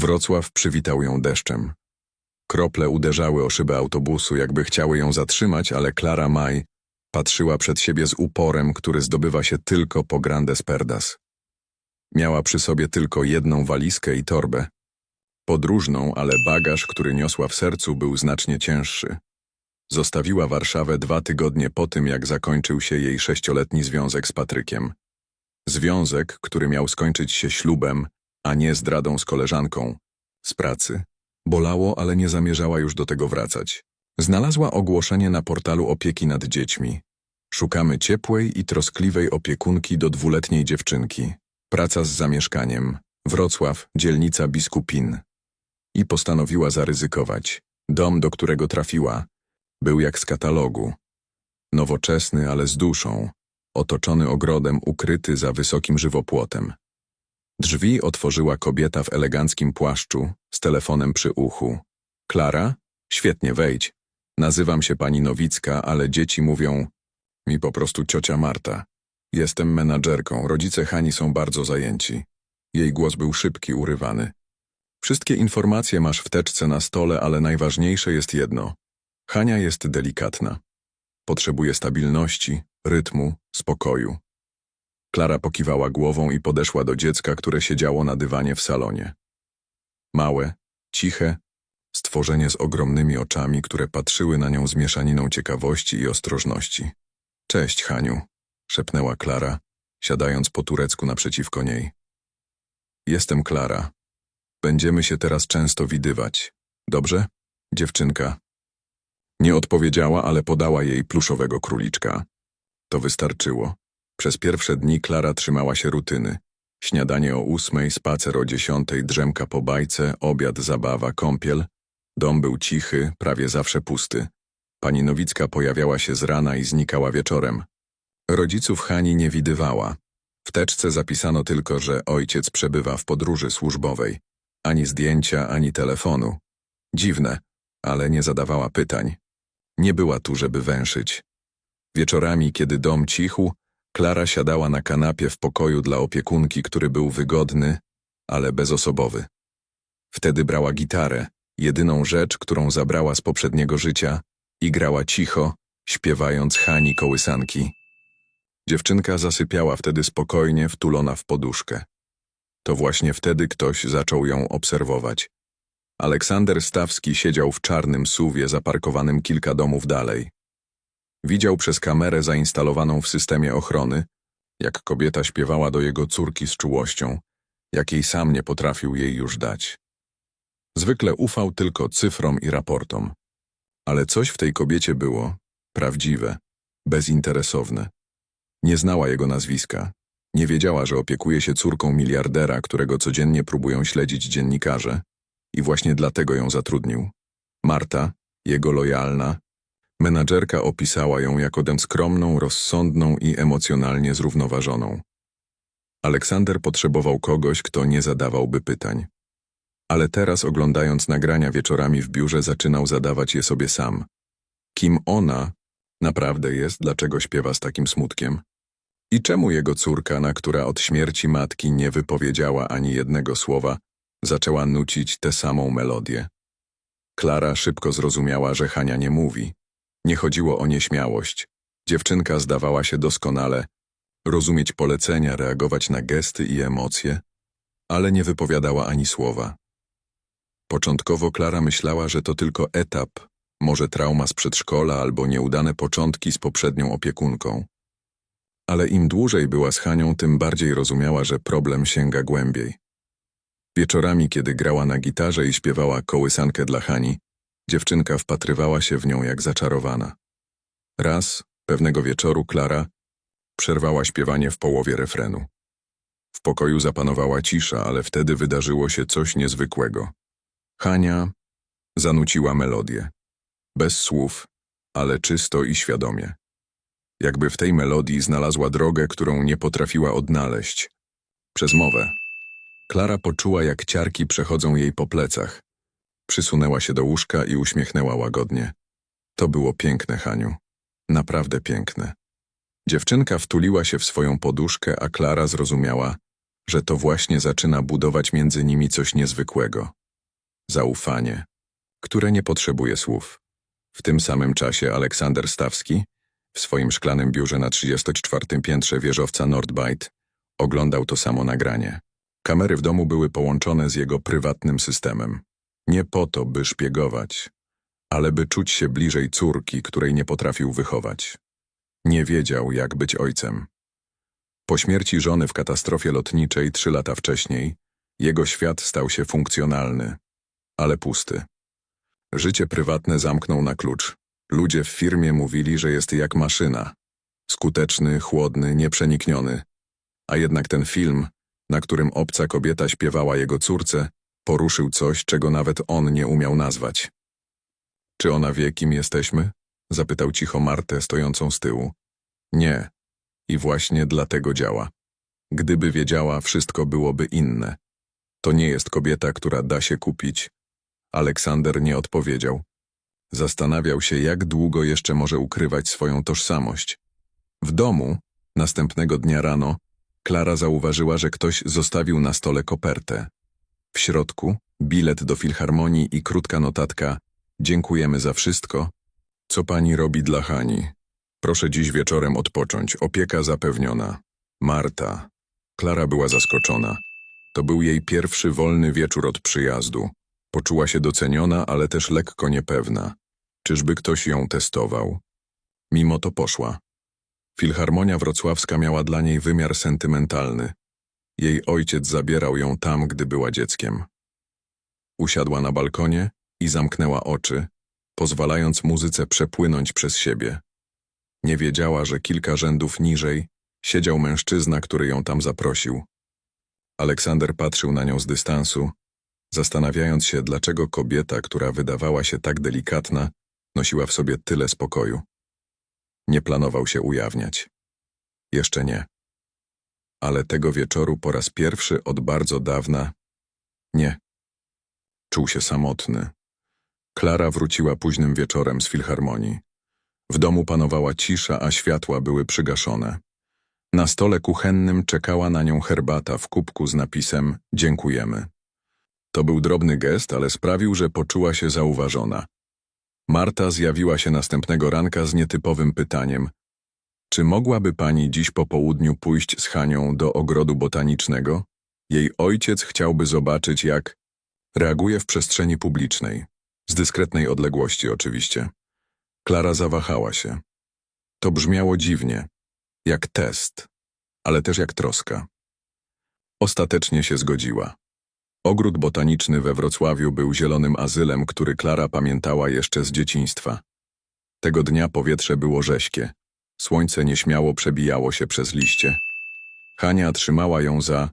Wrocław przywitał ją deszczem. Krople uderzały o szybę autobusu, jakby chciały ją zatrzymać, ale Klara Maj patrzyła przed siebie z uporem, który zdobywa się tylko po Grandes Perdas. Miała przy sobie tylko jedną walizkę i torbę. Podróżną, ale bagaż, który niosła w sercu, był znacznie cięższy. Zostawiła Warszawę dwa tygodnie po tym, jak zakończył się jej sześcioletni związek z Patrykiem. Związek, który miał skończyć się ślubem, a nie zdradą z koleżanką. Z pracy. Bolało, ale nie zamierzała już do tego wracać. Znalazła ogłoszenie na portalu opieki nad dziećmi. Szukamy ciepłej i troskliwej opiekunki do dwuletniej dziewczynki. Praca z zamieszkaniem. Wrocław, dzielnica Biskupin. I postanowiła zaryzykować. Dom, do którego trafiła, był jak z katalogu. Nowoczesny, ale z duszą. Otoczony ogrodem, ukryty za wysokim żywopłotem. Drzwi otworzyła kobieta w eleganckim płaszczu, z telefonem przy uchu. Klara? Świetnie, wejdź. Nazywam się pani Nowicka, ale dzieci mówią mi po prostu ciocia Marta. Jestem menadżerką, rodzice Hani są bardzo zajęci. Jej głos był szybki, urywany. Wszystkie informacje masz w teczce na stole, ale najważniejsze jest jedno. Hania jest delikatna. Potrzebuje stabilności, rytmu, spokoju. Klara pokiwała głową i podeszła do dziecka, które siedziało na dywanie w salonie. Małe, ciche, stworzenie z ogromnymi oczami, które patrzyły na nią z mieszaniną ciekawości i ostrożności. Cześć, Haniu, szepnęła Klara, siadając po turecku naprzeciwko niej. Jestem Klara. Będziemy się teraz często widywać. Dobrze? Dziewczynka. Nie odpowiedziała, ale podała jej pluszowego króliczka. To wystarczyło. Przez pierwsze dni Klara trzymała się rutyny. Śniadanie o ósmej, spacer o dziesiątej, drzemka po bajce, obiad, zabawa, kąpiel. Dom był cichy, prawie zawsze pusty. Pani Nowicka pojawiała się z rana i znikała wieczorem. Rodziców Hani nie widywała. W teczce zapisano tylko, że ojciec przebywa w podróży służbowej. Ani zdjęcia, ani telefonu. Dziwne, ale nie zadawała pytań. Nie była tu, żeby węszyć. Wieczorami, kiedy dom cichł, Klara siadała na kanapie w pokoju dla opiekunki, który był wygodny, ale bezosobowy. Wtedy brała gitarę, jedyną rzecz, którą zabrała z poprzedniego życia, i grała cicho, śpiewając Hani kołysanki. Dziewczynka zasypiała wtedy spokojnie, wtulona w poduszkę. To właśnie wtedy ktoś zaczął ją obserwować. Aleksander Stawski siedział w czarnym suwie zaparkowanym kilka domów dalej. Widział przez kamerę zainstalowaną w systemie ochrony, jak kobieta śpiewała do jego córki z czułością, jakiej sam nie potrafił jej już dać. Zwykle ufał tylko cyfrom i raportom. Ale coś w tej kobiecie było prawdziwe, bezinteresowne. Nie znała jego nazwiska. Nie wiedziała, że opiekuje się córką miliardera, którego codziennie próbują śledzić dziennikarze. I właśnie dlatego ją zatrudnił. Marta, jego lojalna, menadżerka opisała ją jako tę skromną, rozsądną i emocjonalnie zrównoważoną. Aleksander potrzebował kogoś, kto nie zadawałby pytań. Ale teraz, oglądając nagrania wieczorami w biurze, zaczynał zadawać je sobie sam. Kim ona naprawdę jest, dlaczego śpiewa z takim smutkiem? I czemu jego córka, na która od śmierci matki nie wypowiedziała ani jednego słowa, zaczęła nucić tę samą melodię? Klara szybko zrozumiała, że Hania nie mówi. Nie chodziło o nieśmiałość. Dziewczynka zdawała się doskonale rozumieć polecenia, reagować na gesty i emocje, ale nie wypowiadała ani słowa. Początkowo Klara myślała, że to tylko etap, może trauma z przedszkola albo nieudane początki z poprzednią opiekunką. Ale im dłużej była z Hanią, tym bardziej rozumiała, że problem sięga głębiej. Wieczorami, kiedy grała na gitarze i śpiewała kołysankę dla Hani, dziewczynka wpatrywała się w nią jak zaczarowana. Raz, pewnego wieczoru, Klara przerwała śpiewanie w połowie refrenu. W pokoju zapanowała cisza, ale wtedy wydarzyło się coś niezwykłego. Hania zanuciła melodię. Bez słów, ale czysto i świadomie. Jakby w tej melodii znalazła drogę, którą nie potrafiła odnaleźć. Przez mowę. Klara poczuła, jak ciarki przechodzą jej po plecach. Przysunęła się do łóżka i uśmiechnęła łagodnie. To było piękne, Haniu. Naprawdę piękne. Dziewczynka wtuliła się w swoją poduszkę, a Klara zrozumiała, że to właśnie zaczyna budować między nimi coś niezwykłego. Zaufanie, które nie potrzebuje słów. W tym samym czasie Aleksander Stawski, w swoim szklanym biurze na 34 piętrze wieżowca Nordbyte, oglądał to samo nagranie. Kamery w domu były połączone z jego prywatnym systemem. Nie po to, by szpiegować, ale by czuć się bliżej córki, której nie potrafił wychować. Nie wiedział, jak być ojcem. Po śmierci żony w katastrofie lotniczej trzy lata wcześniej, jego świat stał się funkcjonalny, ale pusty. Życie prywatne zamknął na klucz. Ludzie w firmie mówili, że jest jak maszyna. Skuteczny, chłodny, nieprzenikniony. A jednak ten film, na którym obca kobieta śpiewała jego córce, poruszył coś, czego nawet on nie umiał nazwać. Czy ona wie, kim jesteśmy? Zapytał cicho Martę, stojącą z tyłu. Nie. I właśnie dlatego działa. Gdyby wiedziała, wszystko byłoby inne. To nie jest kobieta, która da się kupić. Aleksander nie odpowiedział. Zastanawiał się, jak długo jeszcze może ukrywać swoją tożsamość. W domu, następnego dnia rano, Klara zauważyła, że ktoś zostawił na stole kopertę. W środku bilet do filharmonii i krótka notatka Dziękujemy za wszystko. Co pani robi dla Hani? Proszę dziś wieczorem odpocząć. Opieka zapewniona. Marta. Klara była zaskoczona. To był jej pierwszy wolny wieczór od przyjazdu. Poczuła się doceniona, ale też lekko niepewna. Czyżby ktoś ją testował? Mimo to poszła. Filharmonia Wrocławska miała dla niej wymiar sentymentalny. Jej ojciec zabierał ją tam, gdy była dzieckiem. Usiadła na balkonie i zamknęła oczy, pozwalając muzyce przepłynąć przez siebie. Nie wiedziała, że kilka rzędów niżej siedział mężczyzna, który ją tam zaprosił. Aleksander patrzył na nią z dystansu, zastanawiając się, dlaczego kobieta, która wydawała się tak delikatna, nosiła w sobie tyle spokoju. Nie planował się ujawniać. Jeszcze nie. Ale tego wieczoru po raz pierwszy od bardzo dawna nie. Czuł się samotny. Klara wróciła późnym wieczorem z filharmonii. W domu panowała cisza, a światła były przygaszone. Na stole kuchennym czekała na nią herbata w kubku z napisem Dziękujemy. To był drobny gest, ale sprawił, że poczuła się zauważona. Marta zjawiła się następnego ranka z nietypowym pytaniem. Czy mogłaby pani dziś po południu pójść z Hanią do ogrodu botanicznego? Jej ojciec chciałby zobaczyć, jak reaguje w przestrzeni publicznej. Z dyskretnej odległości oczywiście. Klara zawahała się. To brzmiało dziwnie, jak test, ale też jak troska. Ostatecznie się zgodziła. Ogród botaniczny we Wrocławiu był zielonym azylem, który Klara pamiętała jeszcze z dzieciństwa. Tego dnia powietrze było rześkie. Słońce nieśmiało przebijało się przez liście. Hania trzymała ją za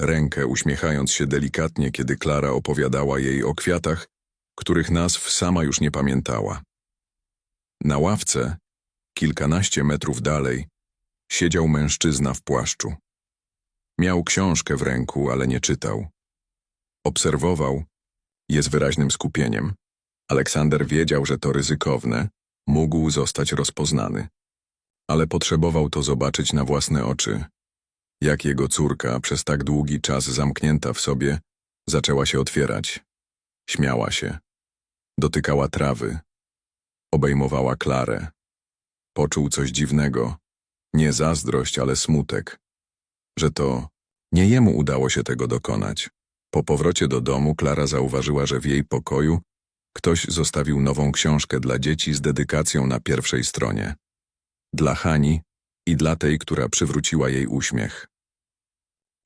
rękę, uśmiechając się delikatnie, kiedy Klara opowiadała jej o kwiatach, których nazw sama już nie pamiętała. Na ławce, kilkanaście metrów dalej, siedział mężczyzna w płaszczu. Miał książkę w ręku, ale nie czytał. Obserwował je z wyraźnym skupieniem. Aleksander wiedział, że to ryzykowne, mógł zostać rozpoznany. Ale potrzebował to zobaczyć na własne oczy. Jak jego córka, przez tak długi czas zamknięta w sobie, zaczęła się otwierać. Śmiała się. Dotykała trawy. Obejmowała Klarę. Poczuł coś dziwnego. Nie zazdrość, ale smutek. Że to nie jemu udało się tego dokonać. Po powrocie do domu Klara zauważyła, że w jej pokoju ktoś zostawił nową książkę dla dzieci z dedykacją na pierwszej stronie. Dla Hani i dla tej, która przywróciła jej uśmiech.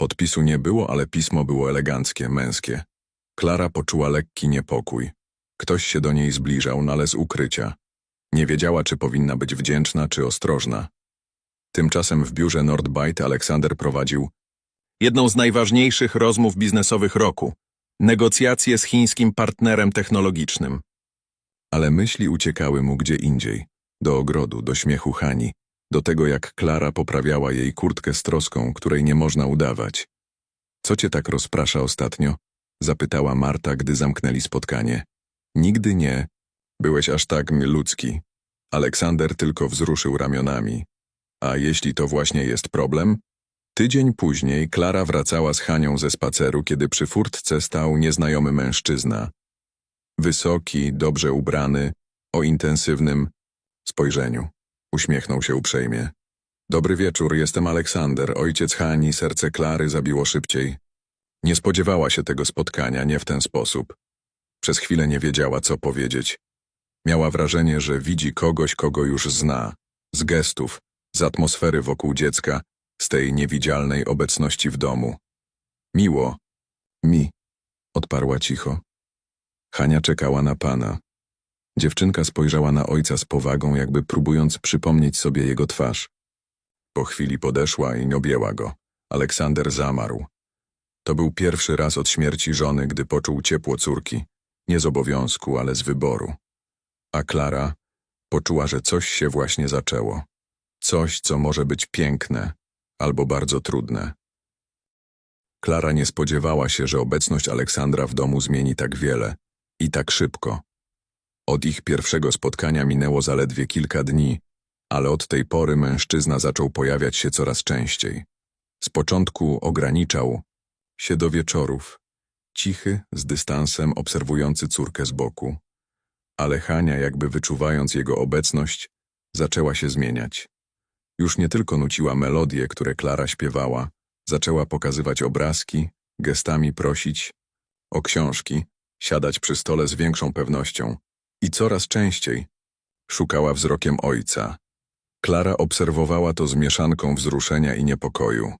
Podpisu nie było, ale pismo było eleganckie, męskie. Klara poczuła lekki niepokój. Ktoś się do niej zbliżał, no ale z ukrycia. Nie wiedziała, czy powinna być wdzięczna, czy ostrożna. Tymczasem w biurze Nordbyte Aleksander prowadził jedną z najważniejszych rozmów biznesowych roku. Negocjacje z chińskim partnerem technologicznym. Ale myśli uciekały mu gdzie indziej. Do ogrodu, do śmiechu Hani, do tego jak Klara poprawiała jej kurtkę z troską, której nie można udawać. Co cię tak rozprasza ostatnio? Zapytała Marta, gdy zamknęli spotkanie. Nigdy nie. Byłeś aż tak ludzki. Aleksander tylko wzruszył ramionami. A jeśli to właśnie jest problem? Tydzień później Klara wracała z Hanią ze spaceru, kiedy przy furtce stał nieznajomy mężczyzna. Wysoki, dobrze ubrany, o intensywnym spojrzeniu. Uśmiechnął się uprzejmie. Dobry wieczór, jestem Aleksander, ojciec Hani, serce Klary zabiło szybciej. Nie spodziewała się tego spotkania, nie w ten sposób. Przez chwilę nie wiedziała, co powiedzieć. Miała wrażenie, że widzi kogoś, kogo już zna, z gestów, z atmosfery wokół dziecka, z tej niewidzialnej obecności w domu. Miło. Mi, odparła cicho. Hania czekała na pana. Dziewczynka spojrzała na ojca z powagą, jakby próbując przypomnieć sobie jego twarz. Po chwili podeszła i objęła go. Aleksander zamarł. To był pierwszy raz od śmierci żony, gdy poczuł ciepło córki. Nie z obowiązku, ale z wyboru. A Klara poczuła, że coś się właśnie zaczęło. Coś, co może być piękne, albo bardzo trudne. Klara nie spodziewała się, że obecność Aleksandra w domu zmieni tak wiele i tak szybko. Od ich pierwszego spotkania minęło zaledwie kilka dni, ale od tej pory mężczyzna zaczął pojawiać się coraz częściej. Z początku ograniczał się do wieczorów, cichy, z dystansem obserwujący córkę z boku. Ale Hania, jakby wyczuwając jego obecność, zaczęła się zmieniać. Już nie tylko nuciła melodie, które Klara śpiewała, zaczęła pokazywać obrazki, gestami prosić o książki, siadać przy stole z większą pewnością i coraz częściej szukała wzrokiem ojca. Klara obserwowała to z mieszanką wzruszenia i niepokoju.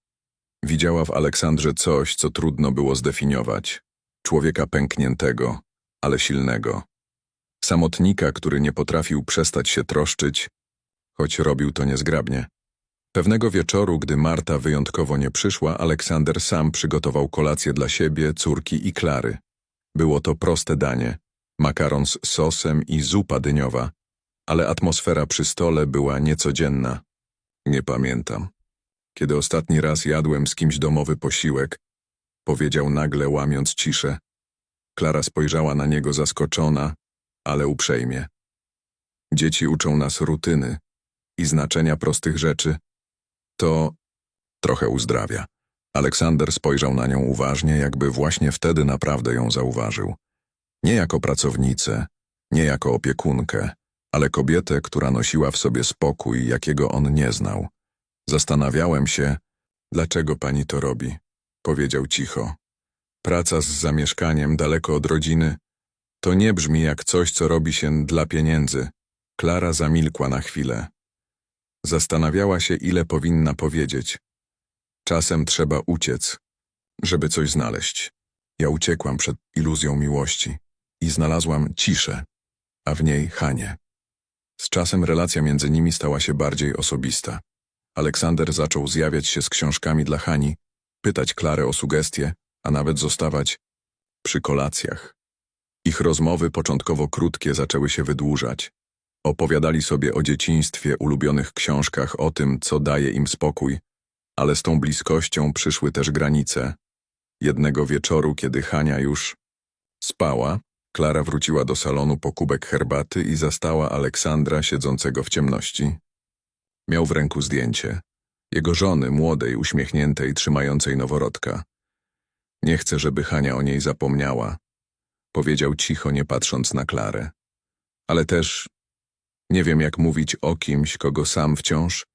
Widziała w Aleksandrze coś, co trudno było zdefiniować. Człowieka pękniętego, ale silnego. Samotnika, który nie potrafił przestać się troszczyć, choć robił to niezgrabnie. Pewnego wieczoru, gdy Marta wyjątkowo nie przyszła, Aleksander sam przygotował kolację dla siebie, córki i Klary. Było to proste danie, makaron z sosem i zupa dyniowa, ale atmosfera przy stole była niecodzienna. Nie pamiętam. Kiedy ostatni raz jadłem z kimś domowy posiłek, powiedział nagle, łamiąc ciszę. Klara spojrzała na niego zaskoczona, ale uprzejmie. Dzieci uczą nas rutyny i znaczenia prostych rzeczy. To trochę uzdrawia. Aleksander spojrzał na nią uważnie, jakby właśnie wtedy naprawdę ją zauważył. Nie jako pracownicę, nie jako opiekunkę, ale kobietę, która nosiła w sobie spokój, jakiego on nie znał. Zastanawiałem się, dlaczego pani to robi, powiedział cicho. Praca z zamieszkaniem daleko od rodziny to nie brzmi jak coś, co robi się dla pieniędzy. Klara zamilkła na chwilę. Zastanawiała się, ile powinna powiedzieć. Czasem trzeba uciec, żeby coś znaleźć. Ja uciekłam przed iluzją miłości i znalazłam ciszę, a w niej Hanie. Z czasem relacja między nimi stała się bardziej osobista. Aleksander zaczął zjawiać się z książkami dla Hani, pytać Klarę o sugestie, a nawet zostawać przy kolacjach. Ich rozmowy, początkowo krótkie, zaczęły się wydłużać. Opowiadali sobie o dzieciństwie, ulubionych książkach, o tym, co daje im spokój, ale z tą bliskością przyszły też granice. Jednego wieczoru, kiedy Hania już spała, Klara wróciła do salonu po kubek herbaty i zastała Aleksandra siedzącego w ciemności. Miał w ręku zdjęcie. Jego żony, młodej, uśmiechniętej, trzymającej noworodka. Nie chcę, żeby Hania o niej zapomniała. Powiedział cicho, nie patrząc na Klarę. Ale też nie wiem, jak mówić o kimś, kogo sam wciąż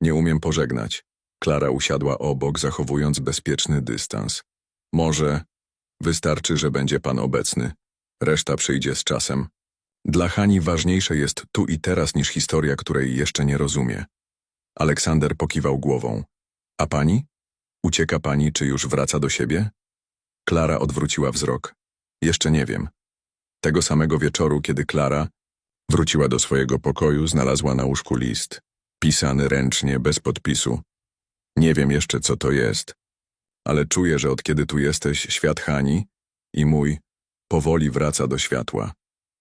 nie umiem pożegnać. Klara usiadła obok, zachowując bezpieczny dystans. Może wystarczy, że będzie pan obecny. Reszta przyjdzie z czasem. Dla Hani ważniejsze jest tu i teraz niż historia, której jeszcze nie rozumie. Aleksander pokiwał głową. A pani? Ucieka pani, czy już wraca do siebie? Klara odwróciła wzrok. Jeszcze nie wiem. Tego samego wieczoru, kiedy Klara wróciła do swojego pokoju, znalazła na łóżku list. Pisany ręcznie, bez podpisu. Nie wiem jeszcze, co to jest, ale czuję, że od kiedy tu jesteś, świat Hani i mój powoli wraca do światła.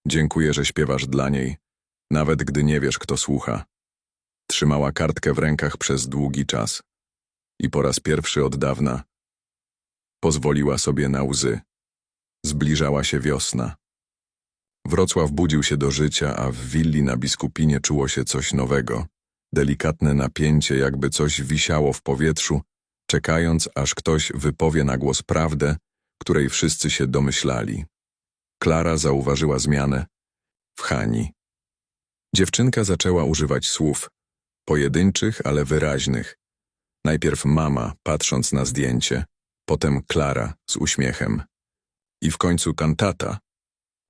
Dziękuję, że śpiewasz dla niej, nawet gdy nie wiesz, kto słucha. Trzymała kartkę w rękach przez długi czas i po raz pierwszy od dawna pozwoliła sobie na łzy. Zbliżała się wiosna. Wrocław budził się do życia, a w willi na Biskupinie czuło się coś nowego. Delikatne napięcie, jakby coś wisiało w powietrzu, czekając, aż ktoś wypowie na głos prawdę, której wszyscy się domyślali. Klara zauważyła zmianę w Hani. Dziewczynka zaczęła używać słów, pojedynczych, ale wyraźnych. Najpierw mama, patrząc na zdjęcie, potem Klara z uśmiechem. I w końcu kantata,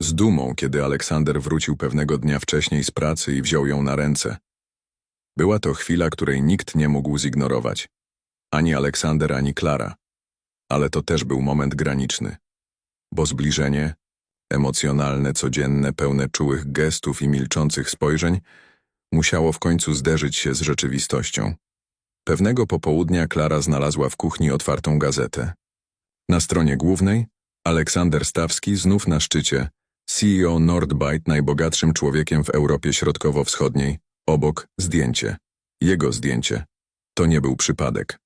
z dumą, kiedy Aleksander wrócił pewnego dnia wcześniej z pracy i wziął ją na ręce. Była to chwila, której nikt nie mógł zignorować. Ani Aleksander, ani Klara. Ale to też był moment graniczny. Bo zbliżenie, emocjonalne, codzienne, pełne czułych gestów i milczących spojrzeń, musiało w końcu zderzyć się z rzeczywistością. Pewnego popołudnia Klara znalazła w kuchni otwartą gazetę. Na stronie głównej Aleksander Stawski znów na szczycie, CEO Nordbyte najbogatszym człowiekiem w Europie Środkowo-Wschodniej, obok zdjęcie. Jego zdjęcie. To nie był przypadek.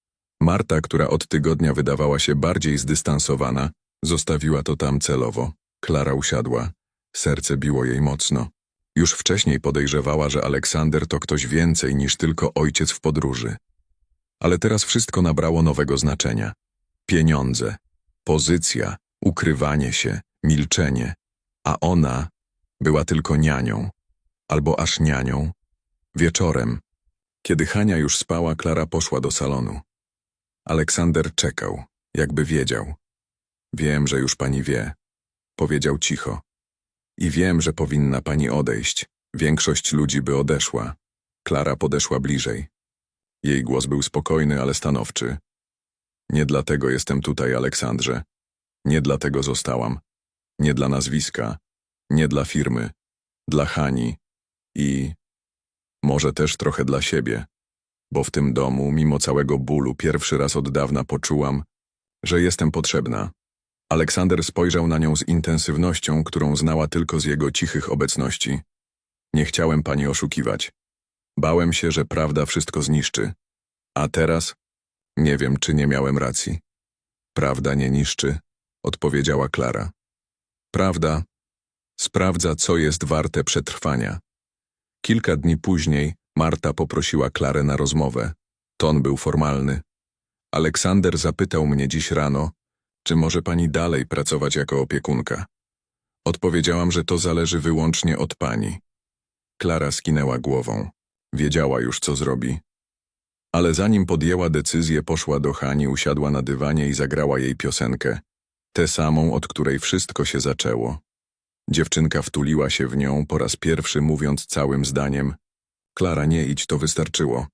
Marta, która od tygodnia wydawała się bardziej zdystansowana, zostawiła to tam celowo. Klara usiadła. Serce biło jej mocno. Już wcześniej podejrzewała, że Aleksander to ktoś więcej niż tylko ojciec w podróży. Ale teraz wszystko nabrało nowego znaczenia. Pieniądze, pozycja, ukrywanie się, milczenie. A ona była tylko nianią. Albo aż nianią. Wieczorem, kiedy Hania już spała, Klara poszła do salonu. Aleksander czekał, jakby wiedział. Wiem, że już pani wie, powiedział cicho. I wiem, że powinna pani odejść. Większość ludzi by odeszła. Klara podeszła bliżej. Jej głos był spokojny, ale stanowczy. Nie dlatego jestem tutaj, Aleksandrze. Nie dlatego zostałam. Nie dla nazwiska. Nie dla firmy. Dla Hani. I może też trochę dla siebie. Bo w tym domu, mimo całego bólu, pierwszy raz od dawna poczułam, że jestem potrzebna. Aleksander spojrzał na nią z intensywnością, którą znała tylko z jego cichych obecności. Nie chciałem pani oszukiwać. Bałem się, że prawda wszystko zniszczy. A teraz? Nie wiem, czy nie miałem racji. Prawda nie niszczy, odpowiedziała Klara. Prawda sprawdza, co jest warte przetrwania. Kilka dni później Marta poprosiła Klarę na rozmowę. Ton był formalny. Aleksander zapytał mnie dziś rano, czy może pani dalej pracować jako opiekunka. Odpowiedziałam, że to zależy wyłącznie od pani. Klara skinęła głową. Wiedziała już, co zrobi. Ale zanim podjęła decyzję, poszła do Hani, usiadła na dywanie i zagrała jej piosenkę. Tę samą, od której wszystko się zaczęło. Dziewczynka wtuliła się w nią, po raz pierwszy mówiąc całym zdaniem Klara, nie idź, to wystarczyło.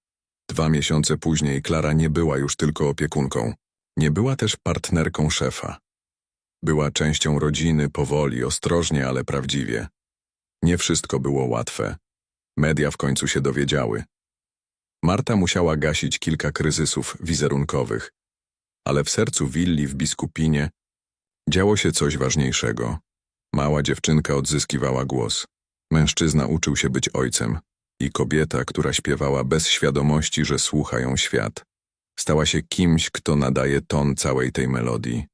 Dwa miesiące później Klara nie była już tylko opiekunką. Nie była też partnerką szefa. Była częścią rodziny, powoli, ostrożnie, ale prawdziwie. Nie wszystko było łatwe. Media w końcu się dowiedziały. Marta musiała gasić kilka kryzysów wizerunkowych, ale w sercu willi w Biskupinie działo się coś ważniejszego. Mała dziewczynka odzyskiwała głos. Mężczyzna uczył się być ojcem i kobieta, która śpiewała bez świadomości, że słucha ją świat, stała się kimś, kto nadaje ton całej tej melodii.